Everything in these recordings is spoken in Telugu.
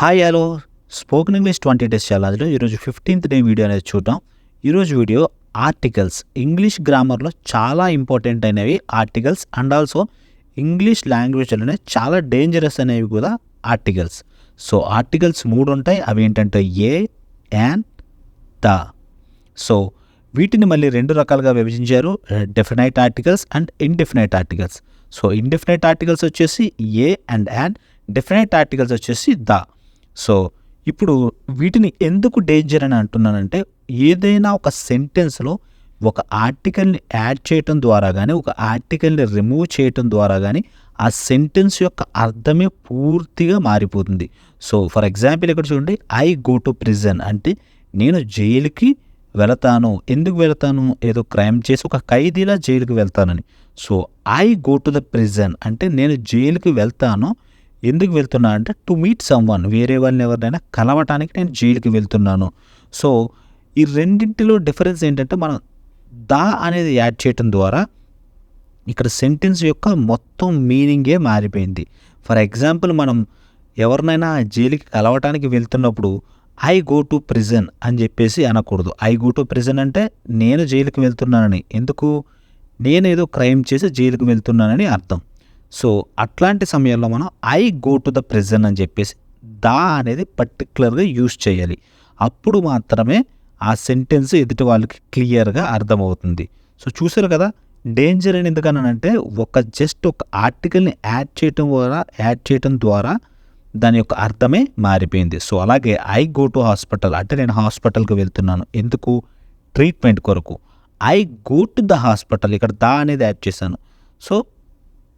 Hi hello spoken English twenty days ఛాలెంజ్లో ఈరోజు ఫిఫ్టీన్త్ డే వీడియో అనేది చూద్దాం. ఈరోజు వీడియో ఆర్టికల్స్ ఇంగ్లీష్ గ్రామర్లో చాలా ఇంపార్టెంట్ అయినవి ఆర్టికల్స్ అండ్ ఆల్సో ఇంగ్లీష్ లాంగ్వేజ్లోనే చాలా డేంజరస్ అనేవి కూడా ఆర్టికల్స్ సో ఆర్టికల్స్ మూడు ఉంటాయి. అవి ఏంటంటే ఏ యాన్ ద సో వీటిని మళ్ళీ రెండు రకాలుగా విభజించారు. Definite articles and indefinite articles so indefinite articles వచ్చేసి a and an definite articles వచ్చేసి ద సో ఇప్పుడు వీటిని ఎందుకు డేంజర్ అని అంటున్నానంటే ఏదైనా ఒక సెంటెన్స్లో ఒక ఆర్టికల్ని యాడ్ చేయటం ద్వారా కానీ ఒక ఆర్టికల్ని రిమూవ్ చేయటం ద్వారా కానీ ఆ సెంటెన్స్ యొక్క అర్థమే పూర్తిగా మారిపోతుంది. సో ఫర్ ఎగ్జాంపుల్ ఇక్కడ చూడండి ఐ గో టు ప్రిజన్ అంటే నేను జైలుకి వెళతాను. ఎందుకు వెళతాను? ఏదో క్రైమ్ చేసి ఒక ఖైదీలా జైలుకి వెళ్తానని. So I go to the prison అంటే నేను జైలుకి వెళ్తాను. ఎందుకు వెళ్తున్నా అంటే టు మీట్ సమ్వన్ వేరే వాళ్ళని ఎవరినైనా కలవటానికి నేను జైలుకి వెళ్తున్నాను. సో ఈ రెండింటిలో డిఫరెన్స్ ఏంటంటే మనం దా అనేది యాడ్ చేయటం ద్వారా ఇక్కడ సెంటెన్స్ యొక్క మొత్తం మీనింగే మారిపోయింది. ఫర్ ఎగ్జాంపుల్ మనం ఎవరినైనా జైలుకి కలవటానికి వెళ్తున్నప్పుడు ఐ గో టు ప్రిజన్ అని చెప్పేసి అనకూడదు. ఐ గో టు ప్రిజన్ అంటే నేను జైలుకి వెళ్తున్నానని. ఎందుకు? నేను ఏదో క్రైమ్ చేసి జైలుకి వెళ్తున్నానని అర్థం. సో అట్లాంటి సమయంలో మనం I go to the present అని చెప్పేసి దా అనేది పర్టికులర్గా యూజ్ చేయాలి. అప్పుడు మాత్రమే ఆ సెంటెన్స్ ఎదుటి వాళ్ళకి క్లియర్గా అర్థమవుతుంది. సో చూసారు కదా డేంజర్ అని ఎందుకనంటే ఒక జస్ట్ ఒక ఆర్టికల్ని యాడ్ చేయటం ద్వారా యాడ్ చేయటం ద్వారా దాని యొక్క అర్థమే మారిపోయింది. సో అలాగే ఐ గో టు హాస్పిటల్ అంటే నేను హాస్పిటల్కి వెళ్తున్నాను. ఎందుకు? ట్రీట్మెంట్ కొరకు. I go to the hospital. ఇక్కడ దా అనేది యాడ్ చేశాను. సో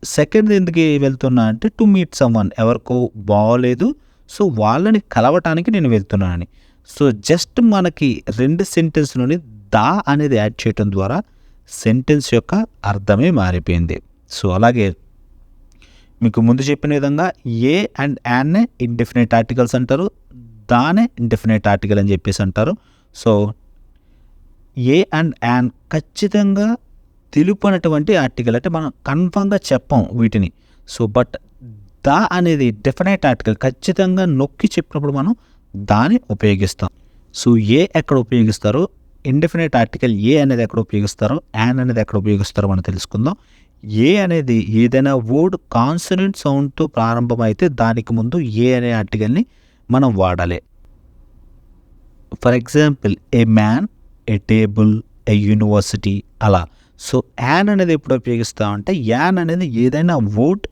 సెకండ్ ఎందుకు వెళ్తున్నా అంటే టు మీట్ సమ్వన్. ఎవరికో బాగోలేదు సో వాళ్ళని కలవటానికి నేను వెళ్తున్నానని. సో జస్ట్ మనకి రెండు సెంటెన్స్లోని దా అనేది యాడ్ చేయటం ద్వారా సెంటెన్స్ యొక్క అర్థమే మారిపోయింది. సో అలాగే మీకు ముందు చెప్పిన విధంగా ఏ అండ్ యాన్నే ఇండెఫినెట్ ఆర్టికల్స్ అంటారు. దానే ఇండెఫినెట్ ఆర్టికల్ అని చెప్పేసి అంటారు. సో ఏ అండ్ యాన్ ఖచ్చితంగా తెలుపనటువంటి ఆర్టికల్ అంటే మనం కన్ఫామ్గా చెప్పం వీటిని. సో బట్ దా అనేది డెఫినెట్ ఆర్టికల్. ఖచ్చితంగా నొక్కి చెప్పినప్పుడు మనం దాన్ని ఉపయోగిస్తాం. సో ఏ ఎక్కడ ఉపయోగిస్తారో ఇండెఫినెట్ ఆర్టికల్ ఏ అనేది ఎక్కడ ఉపయోగిస్తారో యాన్ అనేది ఎక్కడ ఉపయోగిస్తారో మనం తెలుసుకుందాం. ఏ అనేది ఏదైనా వర్డ్ కాన్సనెంట్ సౌండ్తో ప్రారంభమైతే దానికి ముందు ఏ అనే ఆర్టికల్ని మనం వాడాలి. For example a man a table a university అలా. సో యాన్ అనేది ఎప్పుడు ఉపయోగిస్తామంటే యాన్ అనేది ఏదైనా వర్డ్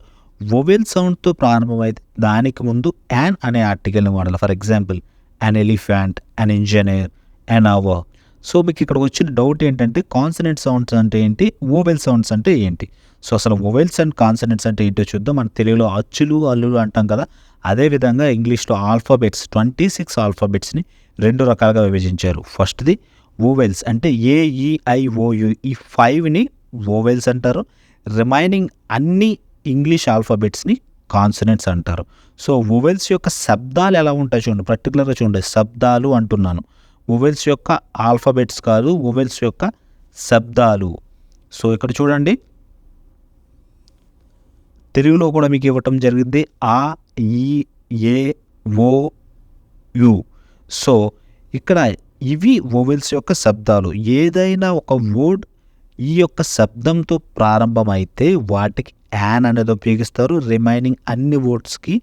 వొవెల్ సౌండ్తో ప్రారంభమైతే దానికి ముందు యాన్ అనే ఆర్టికల్ని వాడాలి. For example an elephant an engineer an hour so మీకు ఇక్కడ వచ్చిన డౌట్ ఏంటంటే కాన్సనెంట్ సౌండ్స్ అంటే ఏంటి? ఓవెల్ సౌండ్స్ అంటే ఏంటి? సో అసలు ఓవెల్స్ అండ్ కాన్సనెంట్స్ అంటే ఏంటో చూద్దాం. మన తెలుగులో అచ్చులు అల్లులు అంటాం కదా. అదేవిధంగా ఇంగ్లీష్లో ఆల్ఫాబెట్స్ ట్వంటీ సిక్స్ ఆల్ఫాబెట్స్ని రెండు రకాలుగా విభజించారు. ఫస్ట్ది ఓవెల్స్ అంటే A E I O U ఈ ఫైవ్ని ఓవెల్స్ అంటారు. రిమైనింగ్ అన్ని ఇంగ్లీష్ ఆల్ఫాబెట్స్ని కాన్సనెంట్స్ అంటారు. సో ఓవెల్స్ యొక్క శబ్దాలు ఎలా ఉంటాయి చూడండి పర్టికులర్గా చూడండి. శబ్దాలు అంటున్నాను. ఓవెల్స్ యొక్క ఆల్ఫాబెట్స్ కాదు ఓవెల్స్ యొక్క శబ్దాలు. సో ఇక్కడ చూడండి. తెలుగులో కూడా మీకు ఇవ్వటం జరిగింది. ఆ ఈ ఏ ఓ యు. సో ఇక్కడ ఇవి ఓవెల్స్ యొక్క శబ్దాలు. ఏదైనా ఒక వర్డ్ ఈ యొక్క శబ్దంతో ప్రారంభమైతే వాటికి యాన్ అనేది ఉపయోగిస్తారు. రిమైనింగ్ అన్ని వర్డ్స్కి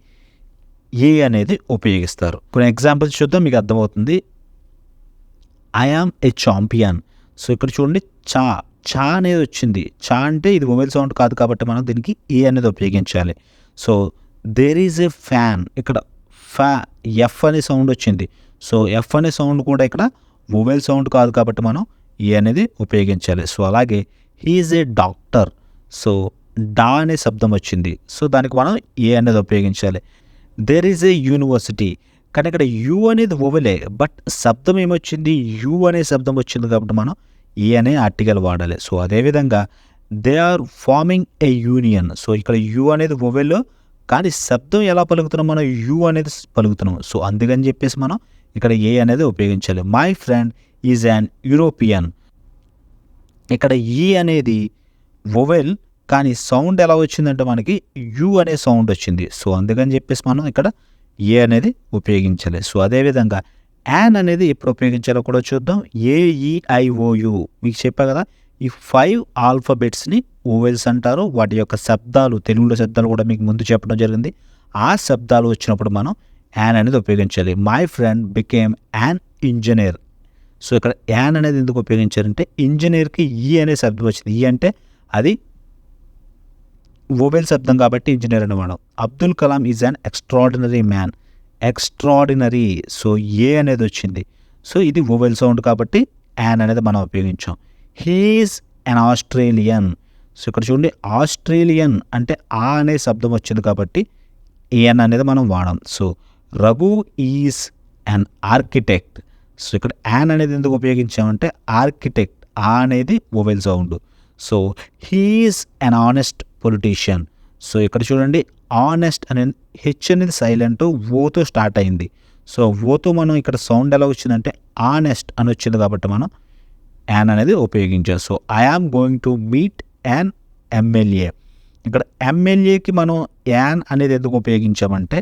ఏ అనేది ఉపయోగిస్తారు. కొన్ని ఎగ్జాంపుల్స్ చూద్దాం మీకు అర్థమవుతుంది. ఐ ఏ చాంపియన్ సో ఇక్కడ చూడండి చా చా అనేది వచ్చింది. చా అంటే ఇది మొబైల్ సౌండ్ కాదు కాబట్టి మనం దీనికి ఏ అనేది ఉపయోగించాలి. So there is a fan ఇక్కడ ఫ్యా ఎఫ్ అనే సౌండ్ వచ్చింది. సో ఎఫ్ అనే సౌండ్ కూడా ఇక్కడ మొబైల్ సౌండ్ కాదు కాబట్టి మనం ఏ అనేది ఉపయోగించాలి. సో అలాగే హీఈస్ ఏ డాక్టర్ సో డా అనే శబ్దం వచ్చింది. సో దానికి మనం ఏ అనేది ఉపయోగించాలి. దేర్ ఈజ్ ఏ యూనివర్సిటీ కానీ ఇక్కడ యు అనేది ఓవెలే బట్ శబ్దం ఏమొచ్చింది? యు అనే శబ్దం వచ్చింది కాబట్టి మనం ఏ అనే ఆర్టికల్ వాడాలి. సో అదేవిధంగా they are farming a union so ఇక్కడ యు అనేది ఓవెల్ కానీ శబ్దం ఎలా పలుకుతున్నాం? మనం యు అనేది పలుకుతున్నాం. సో అందుకని చెప్పేసి మనం ఇక్కడ ఏ అనేది ఉపయోగించాలి my friend is an European ఇక్కడ ఈ అనేది ఓవెల్ కానీ సౌండ్ ఎలా వచ్చిందంటే మనకి యు అనే సౌండ్ వచ్చింది. సో అందుకని చెప్పేసి మనం ఇక్కడ ఏ అనేది ఉపయోగించాలి సో అదేవిధంగా యాన్ అనేది ఎప్పుడు ఉపయోగించాలో కూడా చూద్దాం. ఏఈఐఓయు మీకు చెప్పా కదా ఈ ఫైవ్ ఆల్ఫబెట్స్ని ఓవెల్స్ అంటారు. వాటి యొక్క శబ్దాలు తెలుగులో శబ్దాలు కూడా మీకు ముందు చెప్పడం జరిగింది. ఆ శబ్దాలు వచ్చినప్పుడు మనం యాన్ అనేది ఉపయోగించాలి. My friend became an engineer so ఇక్కడ యాన్ అనేది ఎందుకు ఉపయోగించారంటే ఇంజనీర్కి ఈ అనే శబ్దం వచ్చింది. ఈ అంటే అది ఓవెల్ శబ్దం కాబట్టి ఇంజనీర్ అని వాడడం Abdul Kalam is an extraordinary man extraordinary so a అనేది వచ్చింది. సో ఇది ఓవెల్ సౌండ్ కాబట్టి యాన్ అనేది మనం ఉపయోగించాం. He is an Australian so ఇక్కడ చూడండి ఆస్ట్రేలియన్ అంటే ఆ అనే శబ్దం వచ్చింది కాబట్టి ఏఎన్ అనేది మనం వాడాం. So Raghu is an architect so ఇక్కడ యాన్ అనేది ఎందుకు ఉపయోగించామంటే ఆర్కిటెక్ట్ ఆ అనేది mobile sound so he is an honest politician so ఇక్కడ చూడండి ఆనెస్ట్ అనేది హెచ్ అనేది సైలెంట్ ఓతో స్టార్ట్ అయింది. సో ఓతో మనం ఇక్కడ సౌండ్ ఎలా వచ్చిందంటే ఆనెస్ట్ అని వచ్చింది కాబట్టి మనం యాన్ అనేది ఉపయోగించాం. So I going to meet an MLA ఇక్కడ ఎమ్మెల్యేకి మనం యాన్ అనేది ఎందుకు ఉపయోగించామంటే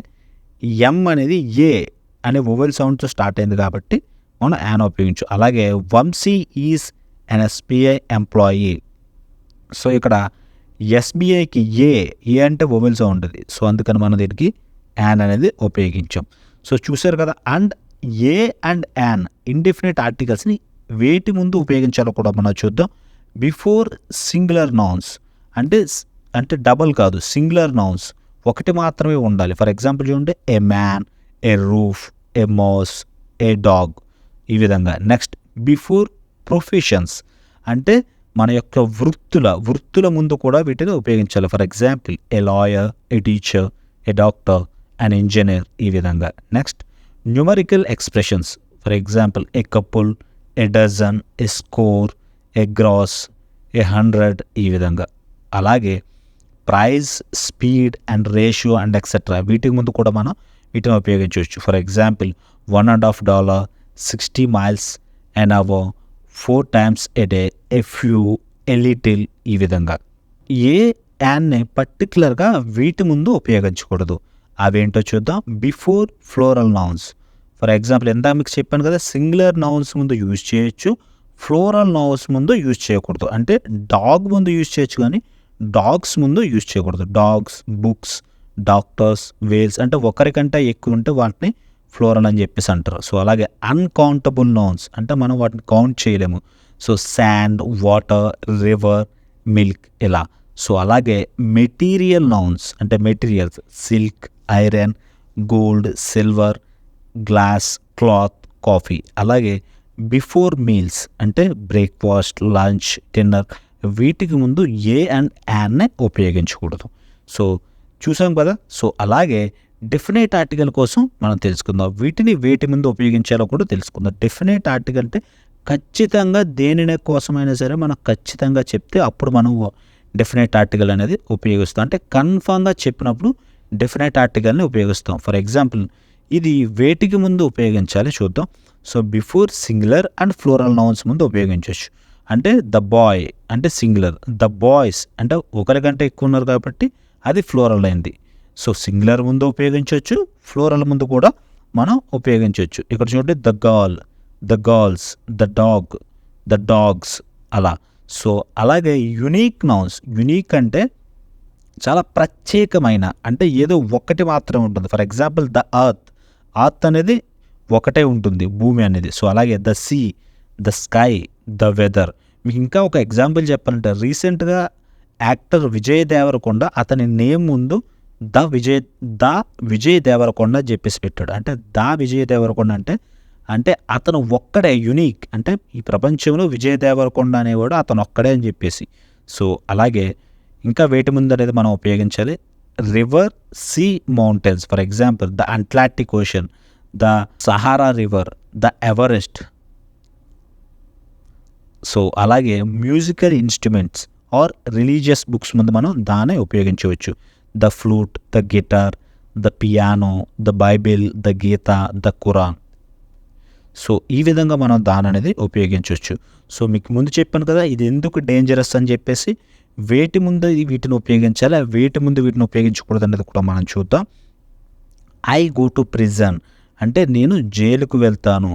ఎం అనేది ఏ అనే ఓవెల్ సౌండ్తో స్టార్ట్ అయింది కాబట్టి మనం యాన్ ఉపయోగించు అలాగే Vamshi is an SBI employee so ఇక్కడ ఎస్బీఐకి ఏ ఏ అంటే ఓవెల్ సౌండ్ ఉంటుంది సో అందుకని మనం దీనికి యాన్ అనేది ఉపయోగించాం. సో చూసారు కదా and a and an indefinite ఆర్టికల్స్ని వేటి ముందు ఉపయోగించాలో కూడా మనం చూద్దాం. బిఫోర్ సింగులర్ నౌన్స్ అంటే అంటే డబల్ కాదు సింగులర్ నౌన్స్ ఒకటి మాత్రమే ఉండాలి. ఫర్ ఎగ్జాంపుల్ చూడండి a man a roof a moss a dog ఈ విధంగా. Next before professions. అంటే మన యొక్క వృత్తుల వృత్తుల ముందు కూడా వీటిని ఉపయోగించాలి. For example a lawyer a teacher a doctor and engineer ఈ విధంగా. Next numerical expressions for example a couple a dozen a score a gross a hundred ఈ విధంగా. అలాగే price speed and ratio and etcetera వీటి ముందు కూడా మనం వీటిని ఉపయోగించవచ్చు. For example one and half dollar sixty miles and అవో four times a day a few a little ఈ విధంగా. ఏ యాన్ని పర్టికులర్గా వీటి ముందు ఉపయోగించకూడదు. అవేంటో చూద్దాం. Before plural nouns for example ఎంత మీకు చెప్పాను కదా సింగులర్ నౌన్స్ ముందు యూజ్ చేయొచ్చు. ఫ్లోరల్ నౌన్స్ ముందు యూజ్ చేయకూడదు. అంటే డాగ్ ముందు యూజ్ చేయొచ్చు కానీ డాగ్స్ ముందు యూజ్ చేయకూడదు. డాగ్స్ బుక్స్ డాక్టర్స్ వేల్స్ అంటే ఒకరికంటే ఎక్కువ ఉంటే వాటిని ఫ్లోరల్ అని చెప్పేసి అంటారు. సో అలాగే అన్కౌంటబుల్ నౌన్స్ అంటే మనం వాటిని కౌంట్ చేయలేము. So sand water river milk ఇలా. సో అలాగే మెటీరియల్ నౌన్స్ అంటే materials silk iron gold silver glass cloth coffee. అలాగే బిఫోర్ మీల్స్ అంటే బ్రేక్ఫాస్ట్ లంచ్ డిన్నర్ వీటికి ముందు ఏ అండ్ యాడ్నే ఉపయోగించకూడదు. సో చూసాం కదా? సో అలాగే డెఫినేట్ ఆర్టికల్ కోసం మనం తెలుసుకుందాం. వీటిని వేటి ముందు ఉపయోగించాలో కూడా తెలుసుకుందాం. డెఫినేట్ ఆర్టికల్ అంటే ఖచ్చితంగా దేనినే కోసమైనా సరే మనం ఖచ్చితంగా చెప్తే అప్పుడు మనం డెఫినేట్ ఆర్టికల్ అనేది ఉపయోగిస్తాం. అంటే కన్ఫామ్గా చెప్పినప్పుడు డెఫినేట్ ఆర్టికల్ని ఉపయోగిస్తాం. ఫర్ ఎగ్జాంపుల్ ఇది వేటికి ముందు ఉపయోగించాలి చూద్దాం. So before singular and plural nouns ముందు ఉపయోగించవచ్చు అంటే ద బాయ్ అంటే సింగులర్ ద బాయ్స్ అంటే ఒకరికంటే ఎక్కువ ఉన్నారు కాబట్టి అది ఫ్లోరల్ అయింది. సో సింగులర్ ముందు ఉపయోగించవచ్చు ఫ్లోరల్ ముందు కూడా మనం ఉపయోగించవచ్చు. ఇక్కడ చూడండి the girl the girls the dog the dogs అలా. సో అలాగే యునీక్ నౌన్స్ యునీక్ అంటే చాలా ప్రత్యేకమైన అంటే ఏదో ఒకటి మాత్రమే ఉంటుంది. For example the earth earth అనేది ఒకటే ఉంటుంది భూమి అనేది. సో అలాగే the sea the sky the weather. మీకు ఇంకా ఒక ఎగ్జాంపుల్ చెప్పాలంటే రీసెంట్గా యాక్టర్ విజయ్ దేవరకొండ అతని నేమ్ ముందు ద విజయ్ ద విజయ్ దేవరకొండ అని చెప్పేసి పెట్టాడు. అంటే ద విజయ్ దేవరకొండ అంటే అంటే అతను ఒక్కడే యునీక్. అంటే ఈ ప్రపంచంలో విజయ్ దేవరకొండ అనేవాడు అతను ఒక్కడే అని చెప్పేసి. సో అలాగే ఇంకా వేటి ముందు అనేది మనం ఉపయోగించాలి. River sea mountains. For example the Atlantic ocean the Sahara river the Everest. So అలాగే musical instruments or religious books ముందు మనం దానే ఉపయోగించవచ్చు. The flute the guitar the piano the Bible the Gita the Quran so ఈ విధంగా మనం దాని అనేది ఉపయోగించవచ్చు. సో మీకు ముందు చెప్పాను కదా ఇది ఎందుకు డేంజరస్ అని చెప్పేసి వేటి ముందు వీటిని ఉపయోగించాలి వేటి ముందు వీటిని ఉపయోగించకూడదు అనేది కూడా మనం చూద్దాం. ఐ గో టు ప్రిజన్ అంటే నేను జైలుకు వెళ్తాను.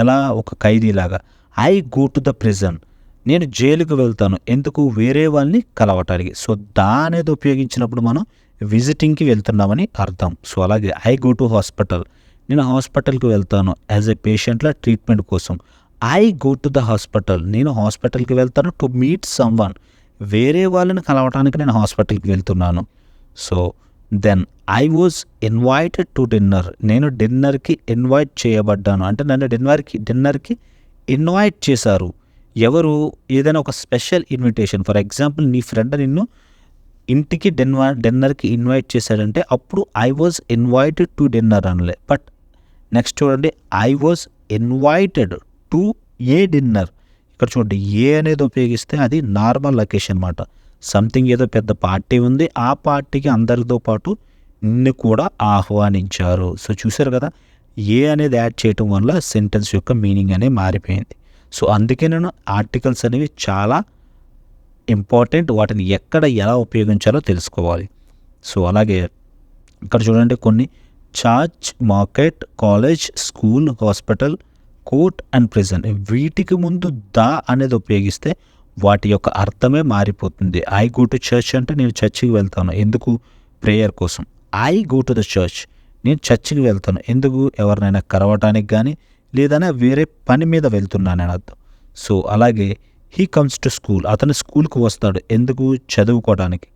ఎలా ఒక ఖైదీలాగా. I go to the prison. నేను జైలుకు వెళ్తాను. ఎందుకు? వేరే వాళ్ళని కలవటానికి. సో దా అనేది ఉపయోగించినప్పుడు మనం విజిటింగ్కి వెళ్తున్నామని అర్థం. సో అలాగే ఐ గో టు హాస్పిటల్. నేను హాస్పిటల్కి వెళ్తాను యాజ్ ఎ పేషెంట్ల ట్రీట్మెంట్ కోసం. I go to the hospital. నేను హాస్పిటల్కి వెళ్తాను టు మీట్ సమ్ వన్ వేరే వాళ్ళని కలవటానికి నేను హాస్పిటల్కి వెళ్తున్నాను. So then I was invited to dinner. నేను డిన్నర్కి ఇన్వైట్ చేయబడ్డాను. అంటే నన్ను డిన్నర్కి డిన్నర్కి ఇన్వైట్ చేశారు. ఎవరు? ఏదైనా ఒక స్పెషల్ ఇన్విటేషన్. ఫర్ ఎగ్జాంపుల్ నీ ఫ్రెండ్ నిన్ను ఇంటికి డిన్నర్ డిన్నర్కి ఇన్వైట్ చేశాడంటే అప్పుడు I was invited to dinner అనలే. బట్ నెక్స్ట్ చూడండి I was invited to a dinner ఇక్కడ చూడండి ఏ అనేది ఉపయోగిస్తే అది నార్మల్ లొకేషన్ అనమాట సంథింగ్ ఏదో పెద్ద పార్టీ ఉంది ఆ పార్టీకి అందరితో పాటు నిన్ను కూడా ఆహ్వానించారు. సో చూసారు కదా ఏ అనేది యాడ్ చేయటం వల్ల సెంటెన్స్ యొక్క మీనింగ్ అనేది మారిపోయింది. సో అందుకే నేను ఆర్టికల్స్ అనేవి చాలా ఇంపార్టెంట్ వాటిని ఎక్కడ ఎలా ఉపయోగించాలో తెలుసుకోవాలి. సో అలాగే ఇక్కడ చూడండి కొన్ని church market college school hospital court and prison వీటికి ముందు ద అనేది ఉపయోగిస్తే వాటి యొక్క అర్థమే మారిపోతుంది. ఐ గో టు చర్చ్ అంటే నేను చర్చికి వెళ్తాను. ఎందుకు? ప్రేయర్ కోసం. I go to the church నేను చర్చికి వెళ్తాను. ఎందుకు? ఎవరినైనా కలవటానికి కానీ లేదన్నా వేరే పని మీద వెళ్తున్నాను అని అర్థం. సో అలాగే హీ కమ్స్ టు స్కూల్ అతను స్కూల్కి వస్తాడు. ఎందుకు? చదువుకోవడానికి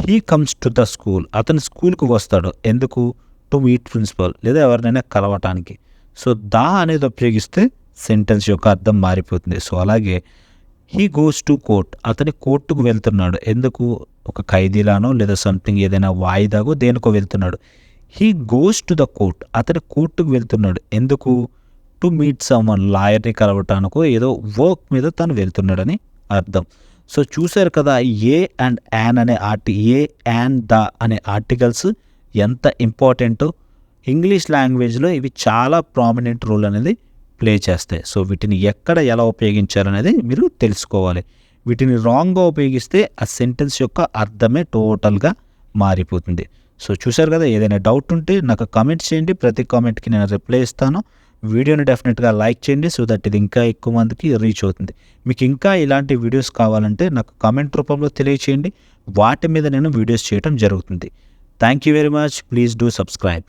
he comes to the school అతను స్కూల్కి వస్తాడు. ఎందుకు? టు మీట్ ప్రిన్సిపల్ లేదా ఎవరినైనా కలవటానికి. సో దా అనేది ఉపయోగిస్తే సెంటెన్స్ యొక్క అర్థం మారిపోతుంది. సో అలాగే హీ గోస్ టు కోర్ట్ అతని కోర్టుకు వెళ్తున్నాడు. ఎందుకు? ఒక ఖైదీలానో లేదా సంథింగ్ ఏదైనా వాయిదాగో దేనికో వెళ్తున్నాడు. He goes to the court అతడు కోర్టుకు వెళ్తున్నాడు. ఎందుకు? టు మీట్ సమ్మన్ లాయర్ని కలవటానికో ఏదో వర్క్ మీద తను వెళ్తున్నాడని అర్థం. సో చూశారు కదా ఏ అండ్ యాన్ అనే ఆర్టి ఏ అండ్ ద అనే ఆర్టికల్స్ ఎంత ఇంపార్టెంటో ఇంగ్లీష్ లాంగ్వేజ్లో ఇవి చాలా ప్రామినెంట్ రోల్ అనేది ప్లే చేస్తాయి. సో వీటిని ఎక్కడ ఎలా ఉపయోగించాలనేది మీరు తెలుసుకోవాలి. వీటిని రాంగ్గా ఉపయోగిస్తే ఆ సెంటెన్స్ యొక్క అర్థమే టోటల్గా మారిపోతుంది. సో చూశారు కదా ఏదైనా డౌట్ ఉంటే నాకు కామెంట్ చేయండి. ప్రతి కామెంట్కి నేను రిప్లై ఇస్తాను. వీడియోని డెఫినెట్గా లైక్ చేయండి సో దట్ ఇది ఇంకా ఎక్కువ మందికి రీచ్ అవుతుంది. మీకు ఇంకా ఇలాంటి వీడియోస్ కావాలంటే నాకు కామెంట్ రూపంలో తెలియచేయండి. వాటి మీద నేను వీడియోస్ చేయడం జరుగుతుంది. Thank you very much please do subscribe